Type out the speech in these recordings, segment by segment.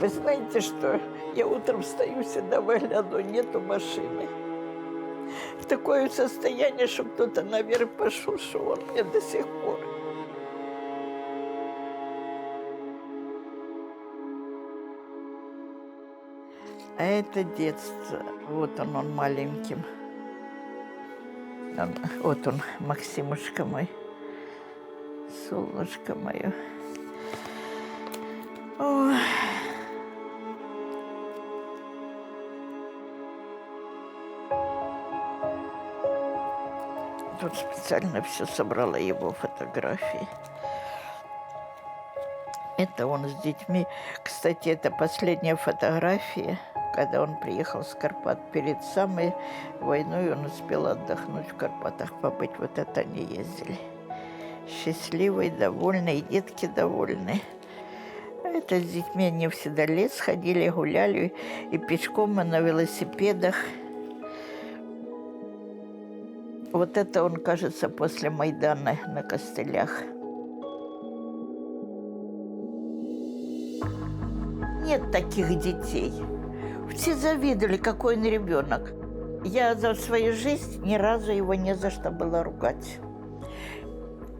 Вы знаете, что я утром встаю, всегда выгляну, нету машины. В такое состояние, что кто-то наверх пошел, что он мне до сих пор. А это детство. Вот он, он маленьким. Он- вот он, Максимушка мой. Солнышко мое. Тут специально все собрала его фотографии. Это он с детьми. Кстати, это последняя фотография, когда он приехал с Карпат. Перед самой войной он успел отдохнуть в Карпатах, побыть. Вот это они ездили. Счастливый, довольный, детки довольны. Это с детьми они всегда лес ходили, гуляли, и пешком, и на велосипедах. Вот это он, кажется, после Майдана на костылях. Нет таких детей. Все завидовали, какой он ребенок. Я за свою жизнь ни разу его не за что было ругать.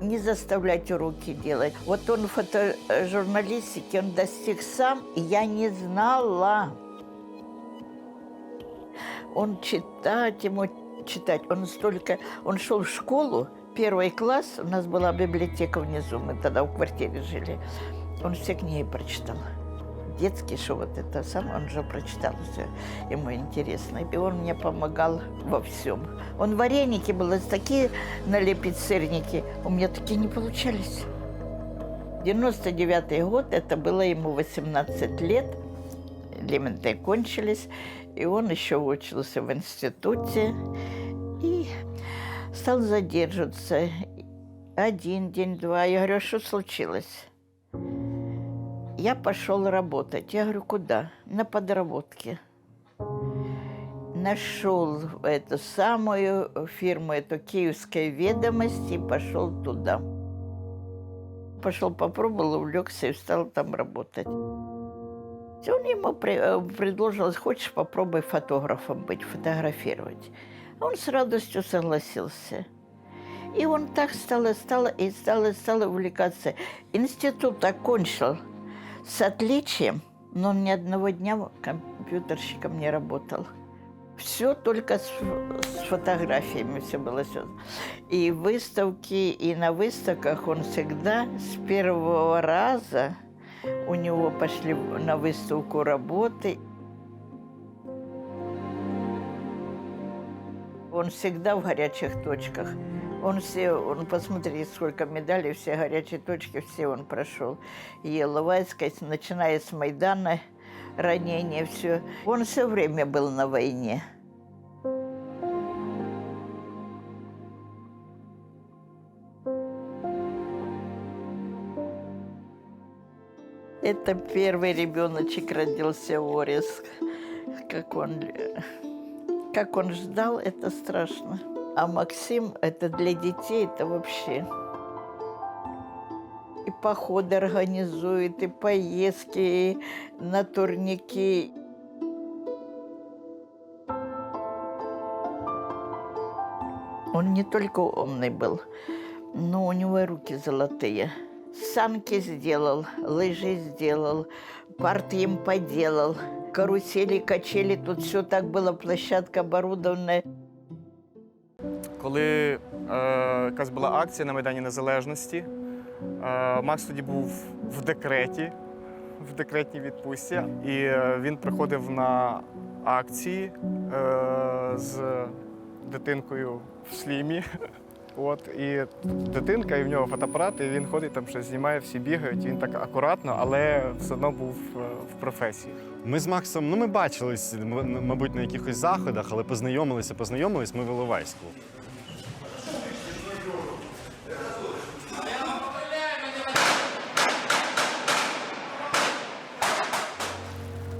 Не заставлять уроки делать. Вот он в фотожурналистике, он достиг сам, и я не знала. Он читать ему читать. Он столько... Он шел в школу, первый класс, у нас была библиотека внизу, мы тогда в квартире жили. Он все книги прочитал. Детский, что вот это сам, он же прочитал все, ему интересно. И он мне помогал во всем. Он вареники было такие налепить сырники, у меня такие не получались. 99 год, это было ему 18 лет, элементы кончились, и он еще учился в институте и стал задерживаться. Один день, два. Я говорю, «А что случилось? Я пошел работать. Я говорю, куда? На подработке. Нашел эту самую фирму, эту «Киевская ведомость» и пошел туда. Пошел, попробовал, увлекся и стал там работать. Он ему э, предложил, хочешь, попробуй фотографом быть, фотографировать. Он с радостью согласился. И он так стал стал, и стал, и стал увлекаться. Институт окончил с отличием, но ни одного дня компьютерщиком не работал. Все только с, с фотографиями все было связано. И выставки, и на выставках он всегда с первого раза у него пошли на выставку работы. Он всегда в горячих точках. Он все, он посмотри, сколько медалей, все горячие точки, все он прошел. И Иловайская, начиная с Майдана, ранения, все. Он все время был на войне. Это первый ребеночек родился Орис. Как он, э, как он ждал, это страшно. А Максим, это для детей, это вообще. И походы организует, и поездки и на турники. Он не только умный был, но у него и руки золотые. Санки сделал, лыжи сделал, парт им поделал, карусели, качели, тут все так было, площадка оборудованная. Коли е, якась була акція на Майдані Незалежності, е, Макс тоді був в декреті, в декретній відпустці, і е, він приходив на акції е, з дитинкою в слімі. От, і дитинка, і в нього фотоапарат, і він ходить там щось знімає, всі бігають. Він так акуратно, але все одно був е, в професії. Ми з Максом, ну ми бачились, мабуть, на якихось заходах, але познайомилися, познайомились ми в Іловайську.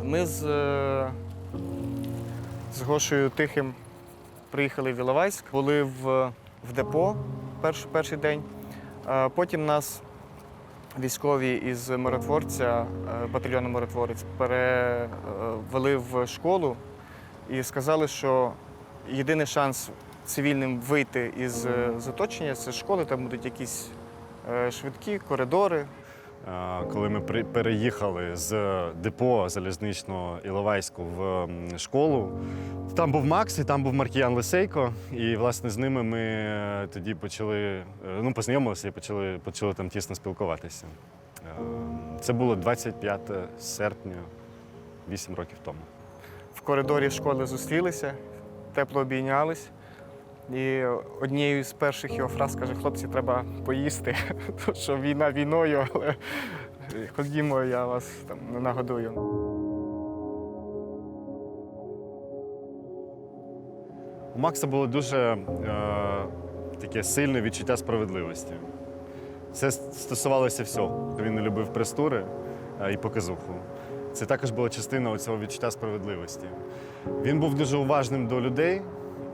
Ми з, е, з Гошею Тихим приїхали в Іловайськ, були в, в депо перш, перший день. Е, Потім нас військові із миротворця, е, батальйону миротворець, перевели в школу і сказали, що єдиний шанс цивільним вийти із заточення оточення це школи, там будуть якісь е, швидкі коридори. Е, Коли ми переїхали з депо залізничного Іловайську в школу, там був Макс і там був Маркіян Лисейко. І власне з ними ми е, тоді почали е, ну, познайомилися і почали, почали там тісно спілкуватися. Це було 25 серпня, 8 років тому. В коридорі школи зустрілися, тепло обійнялись. І однією з перших його фраз каже: хлопці, треба поїсти, тому що війна війною, але ходімо, я вас там не нагодую. У Макса було дуже е, таке сильне відчуття справедливості. Це стосувалося всього. Він не любив престури е, і показуху. Це також була частина цього відчуття справедливості. Він був дуже уважним до людей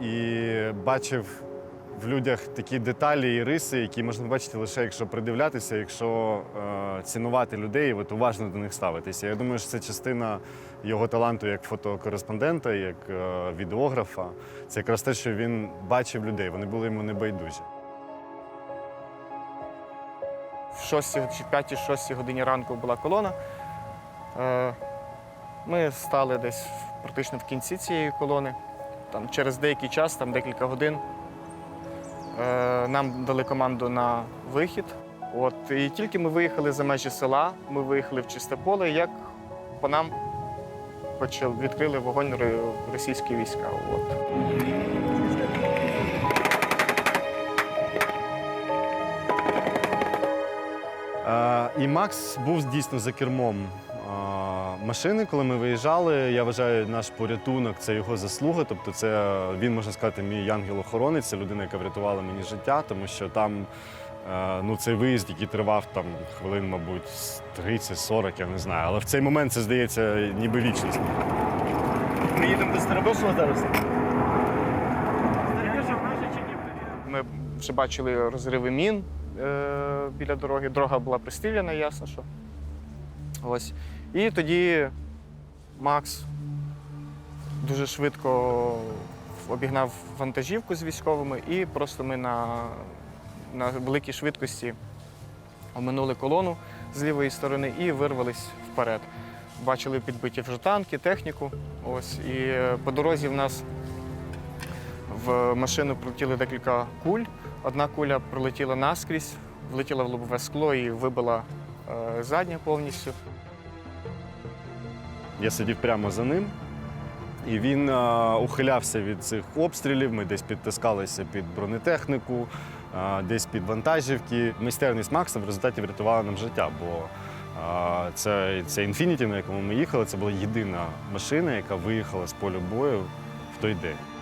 і бачив в людях такі деталі і риси, які можна бачити лише якщо придивлятися, якщо е, цінувати людей, і от уважно до них ставитися. Я думаю, що це частина його таланту як фотокореспондента, як е, відеографа. Це якраз те, що він бачив людей, вони були йому небайдужі. В 6 чи 5-6 годині ранку була колона. Е, Ми стали десь практично в кінці цієї колони. Там, через деякий час, там декілька годин, е, нам дали команду на вихід. От, і тільки ми виїхали за межі села, ми виїхали в чисте поле, як по нам почали, відкрили вогонь російські війська. От. Е, І Макс був дійсно за кермом машини, коли ми виїжджали. Я вважаю, наш порятунок це його заслуга. Тобто, це він можна сказати, мій ангел-охоронець, це людина, яка врятувала мені життя, тому що там е, ну, цей виїзд, який тривав там хвилин, мабуть, 30-40, я не знаю. Але в цей момент це здається ніби вічність. Ми їдемо до Старобишева зараз. Ми вже бачили розриви мін е, біля дороги. Дорога була пристріляна, ясно, що. Ось. І тоді Макс дуже швидко обігнав вантажівку з військовими, і просто ми на, на великій швидкості оминули колону з лівої сторони і вирвались вперед. Бачили підбиті вже танки, техніку. Ось. І е, по дорозі в нас в машину прилетіли декілька куль. Одна куля пролетіла наскрізь, влетіла в лобове скло і вибила е, заднє повністю. Я сидів прямо за ним, і він а, ухилявся від цих обстрілів. Ми десь підтискалися під бронетехніку, а, десь під вантажівки. Майстерність Макса в результаті врятувала нам життя, бо а, це, це Infiniti, на якому ми їхали, це була єдина машина, яка виїхала з поля бою в той день.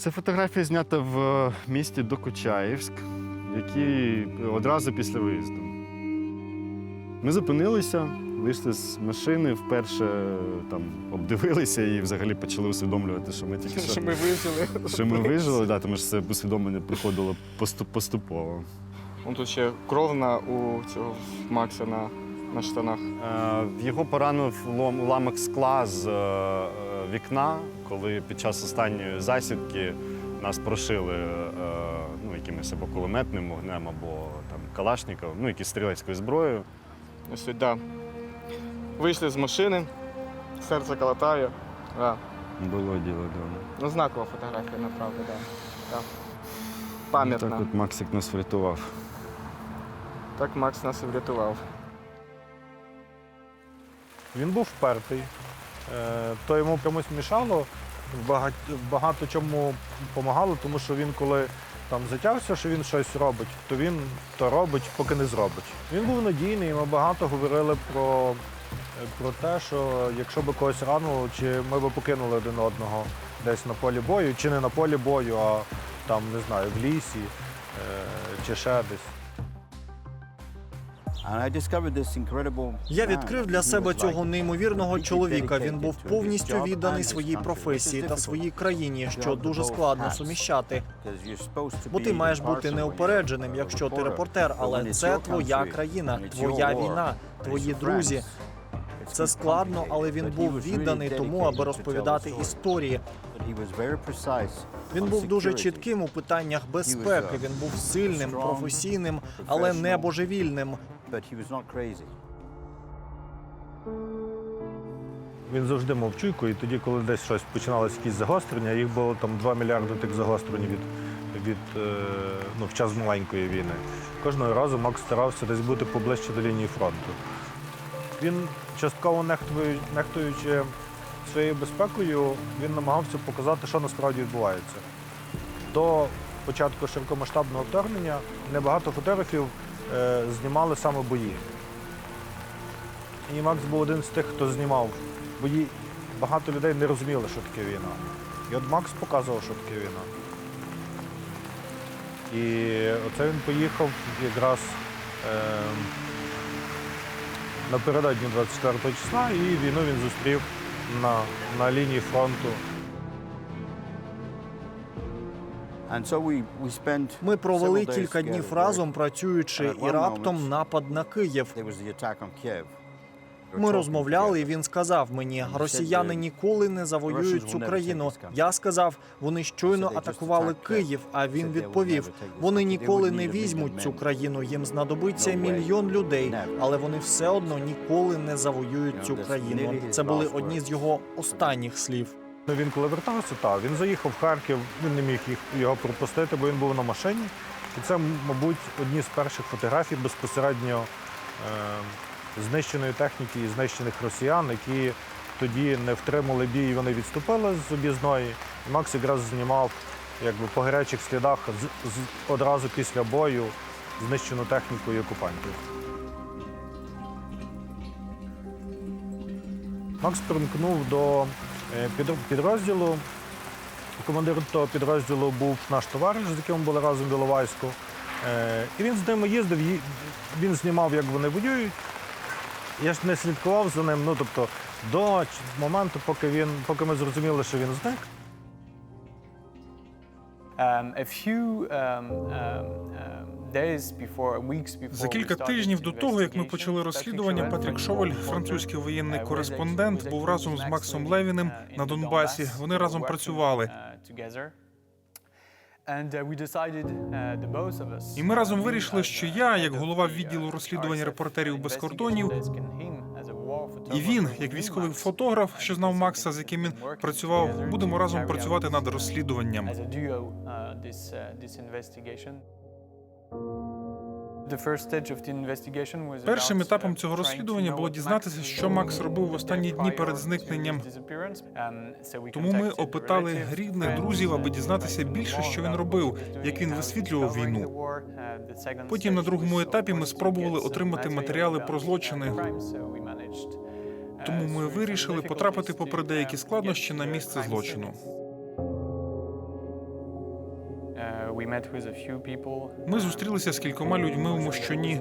Це фотографія знята в місті Докучаєвськ, який одразу після виїзду. Ми зупинилися, вийшли з машини, вперше там обдивилися і взагалі почали усвідомлювати, що ми тільки що, Що ми вижили. що ми вижили, да, тому що це усвідомлення приходило поступ- поступово. Тут ще кров на, у цього Макса на, на штанах. Е, Його поранив уламок скла з е, вікна, коли під час останньої засідки нас прошили е, ну, якимось або кулеметним вогнем, або там калашником, ну, якісь стрілецькою зброєю. Ось да. Вийшли з машини, серце калатає. Да. Було діло дома. Ну, знакова фотографія, направду, да. Да. Пам'ятна. Так от Максик нас врятував. Так Макс нас і врятував. Він був впертий. Е, То йому комусь мішало, багато чому допомагало, тому що він коли там затявся, що він щось робить, то він то робить, поки не зробить. Він був надійний, ми багато говорили про, про те, що якщо би когось ранило, чи ми б покинули один одного десь на полі бою, чи не на полі бою, а там, не знаю, в лісі е, чи ще десь. Я відкрив для себе цього неймовірного чоловіка. Він був повністю відданий своїй професії та своїй країні, що дуже складно суміщати. Бо ти маєш бути неупередженим, якщо ти репортер, але це твоя країна, твоя війна, твої друзі. Це складно, але він був відданий тому, аби розповідати історії. Він був дуже чітким у питаннях безпеки. Він був сильним, професійним, але не божевільним. Він завжди мав чуйку, і тоді, коли десь щось починалось якісь загострення, їх було там 2 мільярди тих загострень від, від е, ну, в час маленької війни. Кожного разу Макс старався десь бути поближче до лінії фронту. Він частково нехтуючи, своєю безпекою, він намагався показати, що насправді відбувається. До початку широкомасштабного вторгнення небагато фотографів знімали саме бої. І Макс був один з тих, хто знімав бої. Багато людей не розуміли, що таке війна. І от Макс показував, що таке війна. І оце він поїхав якраз е, напередодні 24 числа, і війну він зустрів на, на лінії фронту. Ми провели кілька днів разом, працюючи, і раптом напад на Київ. Ми розмовляли, і він сказав мені: росіяни ніколи не завоюють цю країну. Я сказав, вони щойно атакували Київ. А він відповів: вони ніколи не візьмуть цю країну. Їм знадобиться мільйон людей, але вони все одно ніколи не завоюють цю країну. Це були одні з його останніх слів. Ну, він коли вертався, так, він заїхав в Харків, він не міг їх, його пропустити, бо він був на машині. І це, мабуть, одні з перших фотографій безпосередньо е, знищеної техніки і знищених росіян, які тоді не втримали бій, і вони відступили з об'їзної. І Макс якраз знімав якби, по гарячих слідах з, з, одразу після бою знищену техніку і окупантів. Макс примкнув до підрозділу. Командиром того підрозділу був наш товариш, з яким ми були разом в Іловайську. Е, І він з ними їздив, він знімав, як вони воюють. Я ж не слідкував за ним. Ну, тобто, до моменту, поки він, поки ми зрозуміли, що він зник. Um, a few um, um, За кілька тижнів до того, як ми почали розслідування, Патрік Шовель, французький воєнний uh, кореспондент, був разом з Максом Левіним uh, на Донбасі. Вони разом працювали. uh, І ми разом вирішили, що я, як голова відділу розслідування репортерів без кордонів, і він, як військовий фотограф, що знав Макса, з яким він працював, будемо разом працювати над розслідуванням. Першим етапом uh, цього розслідування було дізнатися, що Макс робив в останні дні перед зникненням. Тому ми опитали рідних, друзів, аби uh, дізнатися більше, що він робив, як він висвітлював війну. Uh, Потім на другому етапі ми спробували отримати матеріали про злочини. Тому ми вирішили потрапити попри деякі um, складнощі на місце злочину. Ми зустрілися з кількома людьми у Мощуні.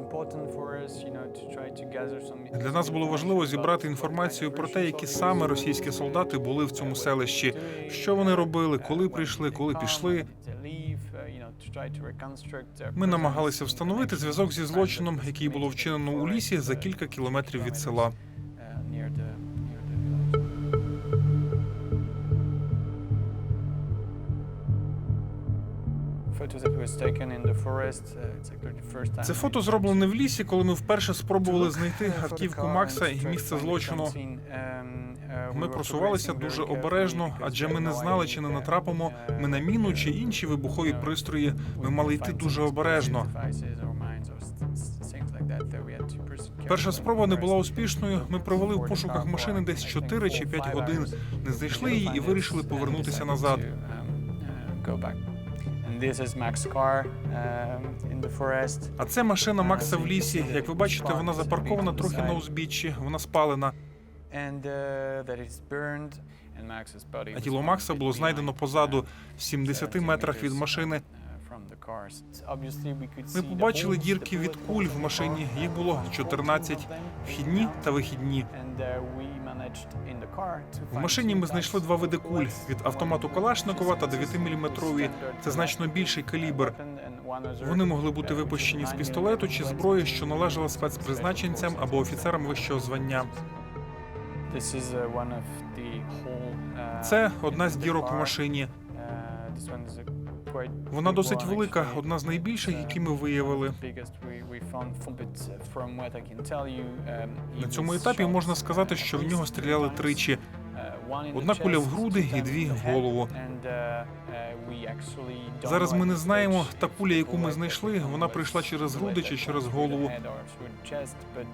Для нас було важливо зібрати інформацію про те, які саме російські солдати були в цьому селищі, що вони робили, коли прийшли, коли пішли. Ми намагалися встановити зв'язок зі злочином, який було вчинено у лісі за кілька кілометрів від села. Це фото зроблене в лісі, коли ми вперше спробували знайти автівку Макса і місце злочину. Ми просувалися дуже обережно, адже ми не знали, чи не натрапимо ми на міну чи інші вибухові пристрої. Ми мали йти дуже обережно. Перша спроба не була успішною. Ми провели в пошуках машини десь 4 чи 5 годин. Не знайшли її і вирішили повернутися назад. А це машина Макса в лісі. Як ви бачите, вона запаркована трохи на узбіччі, вона спалена. А тіло Макса було знайдено позаду, в 70 метрах від машини. Ми побачили дірки від куль в машині. Їх було 14, вхідні та вихідні. В машині ми знайшли два види куль від автомату Калашникова та 9-мм. Це значно більший калібр. Вони могли бути випущені з пістолету чи зброї, що належала спецпризначенцям або офіцерам вищого звання. Це одна з дірок в машині. Вона досить велика, одна з найбільших, які ми виявили. На цьому етапі можна сказати, що в нього стріляли тричі. Одна куля в груди і дві в голову. Зараз ми не знаємо, та куля, яку ми знайшли, вона прийшла через груди чи через голову.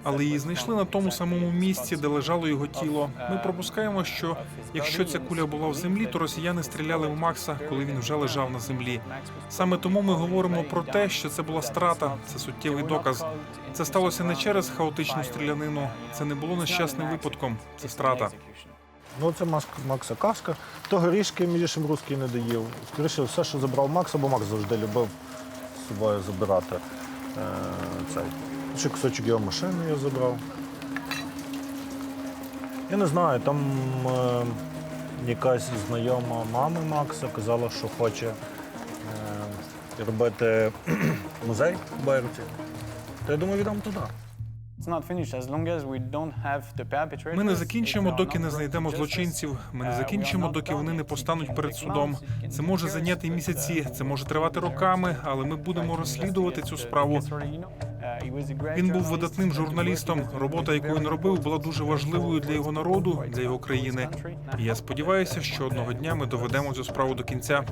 Але її знайшли на тому самому місці, де лежало його тіло. Ми пропускаємо, що якщо ця куля була в землі, то росіяни стріляли в Макса, коли він вже лежав на землі. Саме тому ми говоримо про те, що це була страта, це суттєвий доказ. Це сталося не через хаотичну стрілянину. Це не було нещасним випадком. Це страта. Ну, це Макс, Макса каска. То горішки, між іншим, русський не доїв. Скоріше, все, що забрав Макс, бо Макс завжди любив з собою забирати е, цей. Ще кусочок його машини я забрав. Я не знаю, там е, якась знайома мами Макса казала, що хоче е, робити музей в Байруті. То я думаю, віддам туди. Ми не закінчимо, доки не знайдемо злочинців. Ми не закінчимо, доки вони не постануть перед судом. Це може зайняти місяці, це може тривати роками, але ми будемо розслідувати цю справу. Він був видатним журналістом. Робота, яку він робив, була дуже важливою для його народу, для його країни. І я сподіваюся, що одного дня ми доведемо цю справу до кінця.